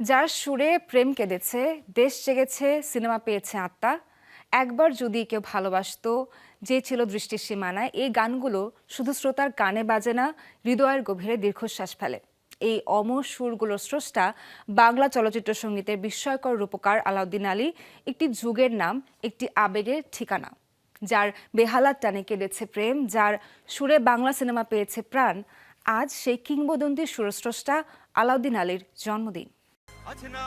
যার সুরে প্রেম কেঁদেছে, দেশ জেগেছে, সিনেমা পেয়েছে আত্মা। একবার যদি কেউ ভালোবাসতো, যে ছিল দৃষ্টির সীমানায় এই গানগুলো শুধু শ্রোতার কানে বাজে না, হৃদয়ের গভীরে দীর্ঘশ্বাস ফেলে। এই অমর সুরগুলোর স্রষ্টা বাংলা চলচ্চিত্র সঙ্গীতের বিস্ময়কর রূপকার আলাউদ্দিন আলী, একটি যুগের নাম, একটি আবেগের ঠিকানা। যার বেহালার টানে কেঁদেছে প্রেম, যার সুরে বাংলা সিনেমা পেয়েছে প্রাণ, আজ সেই কিংবদন্তির সুরস্রষ্টা আলাউদ্দিন আলীর জন্মদিন। আছে না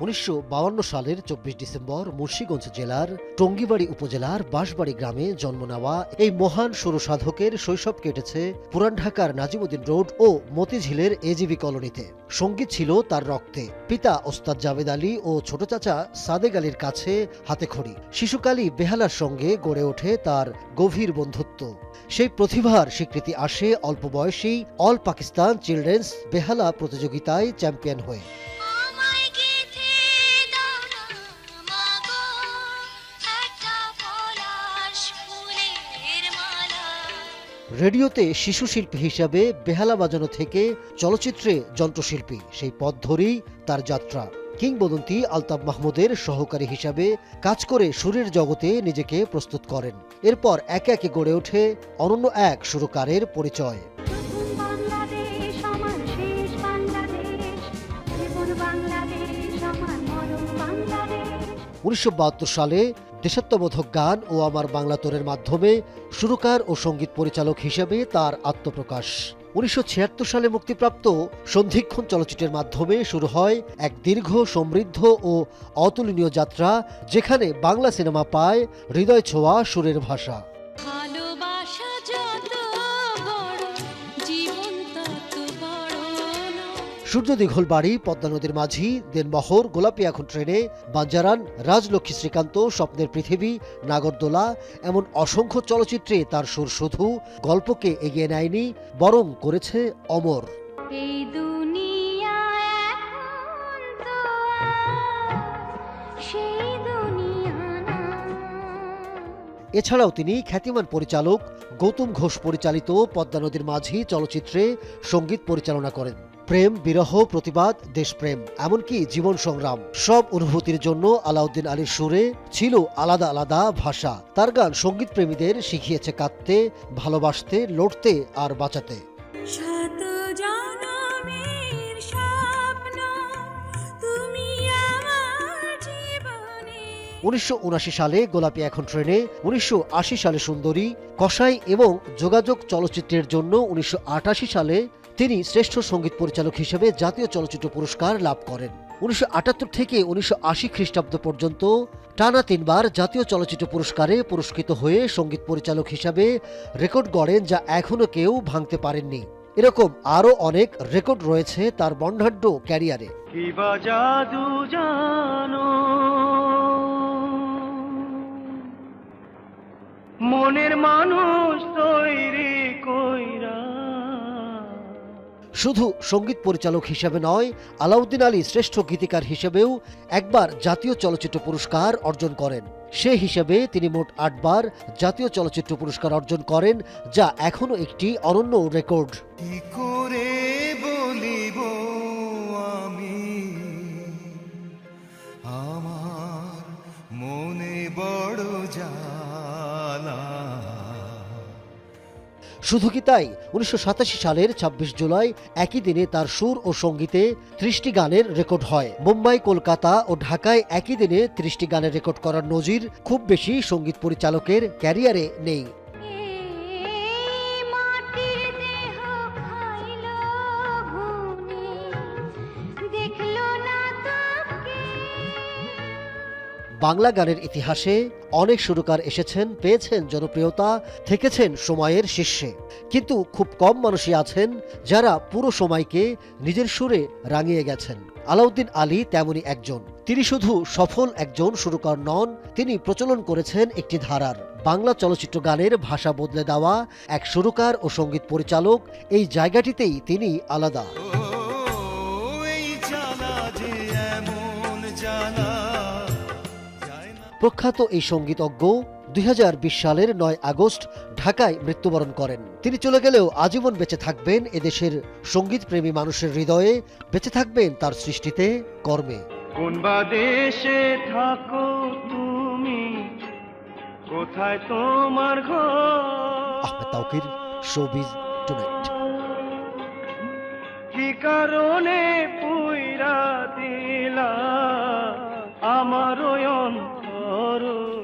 উনিশশো সালের চব্বিশ ডিসেম্বর মুর্শিগঞ্জ জেলার টঙ্গিবাড়ি উপজেলার বাঁশবাড়ি গ্রামে জন্ম নেওয়া এই মহান সুরসাধকের শৈশব কেটেছে পুরান ঢাকার নাজিমুদ্দিন রোড ও মতিঝিলের এজিবি কলোনিতে। সংগীত ছিল তার রক্তে। পিতা ওস্তাদ জাভেদ আলী ও ছোট চাচা সাদেক আলীর কাছে হাতে খড়ি। শিশুকালই বেহালার সঙ্গে গড়ে ওঠে তার গভীর বন্ধুত্ব। সেই প্রতিভার স্বীকৃতি আসে অল্প বয়সেই অল পাকিস্তান চিলড্রেন্স বেহালা প্রতিযোগিতায় চ্যাম্পিয়ন হয়ে। রেডিওতে শিশু শিল্পী হিসাবে বেহালা বাজানো থেকে চলচ্চিত্রে যন্ত্রশিল্পী। সেই পথ ধরেই তার যাত্রা। কিংবদন্তি আলতাফ মাহমুদের সহকারী হিসাবে কাজ করে সুরের জগতে নিজেকে প্রস্তুত করেন। এরপর একে একে গড়ে ওঠে অনন্য এক সুরকারের পরিচয়। উনিশশো সালে দেশাত্মবোধক গান ও আমার বাংলা তোরের মাধ্যমে সুরকার ও সংগীত পরিচালক হিসেবে তার আত্মপ্রকাশ। উনিশশো ছিয়াত্তর সালে মুক্তিপ্রাপ্ত সন্ধিক্ষণ চলচ্চিত্রের মাধ্যমে শুরু হয় এক দীর্ঘ, সমৃদ্ধ ও অতুলনীয় যাত্রা, যেখানে বাংলা সিনেমা পায় হৃদয় ছোঁয়া সুরের ভাষা। সূর্য দীঘলবাড়ি পদ্মা নদীর মাঝি দেনমহর গোলাপি এখন ট্রেনে বাঞ্জারান রাজলক্ষ্মী শ্রীকান্ত স্বপ্নের পৃথিবী নাগরদোলা এমন অসংখ্য চলচ্চিত্রে তার সুর শুধু গল্পকে এগিয়ে নেয়নি বরং করেছে অমর। এই দুনিয়া এখন তো সেই এছাড়াও তিনি খ্যাতিমান পরিচালক গৌতম ঘোষ পরিচালিত পদ্মা নদীর মাঝি চলচ্চিত্রে সংগীত পরিচালনা করেন। প্রেম বিরহ প্রতিবাদ দেশপ্রেম এমনকি জীবন সংগ্রাম। সব অনুভূতির জন্য আলাউদ্দিন আলীর সুরে ছিল আলাদা আলাদা ভাষা। তার গান সংগীত প্রেমীদের শিখিয়েছে কাঁদতে ভালোবাসতে লড়তে আর বাঁচাতে। উনিশশো সালে গোলাপি এখন ট্রেনে উনিশশো আশি সালে সুন্দরী কসাই এবং যোগাযোগ চলচ্চিত্রের জন্য উনিশশো আটাশি সালে তিনি শ্রেষ্ঠ সংগীত পরিচালক হিসেবে জাতীয় চলচ্চিত্র পুরস্কার লাভ করেন। উনিশশো আটাত্তর থেকে উনিশশো আশি খ্রিস্টাব্দ পর্যন্ত টানা তিনবার জাতীয় চলচ্চিত্র পুরস্কারে পুরস্কৃত হয়ে সংগীত পরিচালক হিসাবে রেকর্ড গড়েন যা এখনও কেউ ভাঙতে পারেননি। এরকম আরও অনেক রেকর্ড রয়েছে তার বর্ণাঢ্য ক্যারিয়ারে। মনের মানুষ তৈরি শুধু সংগীত পরিচালক হিসেবে নয়, আলাউদ্দিন আলী শ্রেষ্ঠ গীতিকার হিসেবেও একবার জাতীয় চলচ্চিত্র পুরস্কার অর্জন করেন। সে হিসেবে তিনি মোট আটবার জাতীয় চলচ্চিত্র পুরস্কার অর্জন করেন, যা এখনও একটি অনন্য রেকর্ড। আমার মনে বড় জ্বালা শুধু কি তাই? উনিশশো সাতাশি সালের ২৬ জুলাই একই দিনে তার সুর ও সঙ্গীতে ত্রিশটি গানের রেকর্ড হয়। মুম্বাই, কলকাতা ও ঢাকায় একই দিনে ত্রিশটি গানের রেকর্ড করার নজির খুব বেশি সংগীত পরিচালকের ক্যারিয়ারে নেই। বাংলা গানের ইতিহাসে অনেক সুরকার এসেছেন, পেয়েছেন জনপ্রিয়তা, থেকেছেন সময়ের শীর্ষে। কিন্তু খুব কম মানুষই আছেন যারা পুরো সময়কে নিজের সুরে রাঙিয়ে গেছেন। আলাউদ্দিন আলী তেমনি একজন। তিনি শুধু সফল একজন সুরকার নন, তিনি প্রচলন করেছেন একটি ধারার। বাংলা চলচ্চিত্র গানের ভাষা বদলে দেওয়া এক সুরকার ও সংগীত পরিচালক এই জায়গাটিতেই তিনি আলাদা। প্রখ্যাত এই সঙ্গীতজ্ঞ দুই হাজার বিশ সালের নয় আগস্ট ঢাকায় মৃত্যুবরণ করেন। তিনি চলে গেলেও আজীবন বেঁচে থাকবেন এদেশের সংগীত প্রেমী মানুষের হৃদয়ে বেঁচে থাকবেন তার সৃষ্টিতে কর্মে। দেশে থাকো তুমি? কোথায় তোমার ঘর? Ahmed Tauquir showbiz tonight. কি কারণে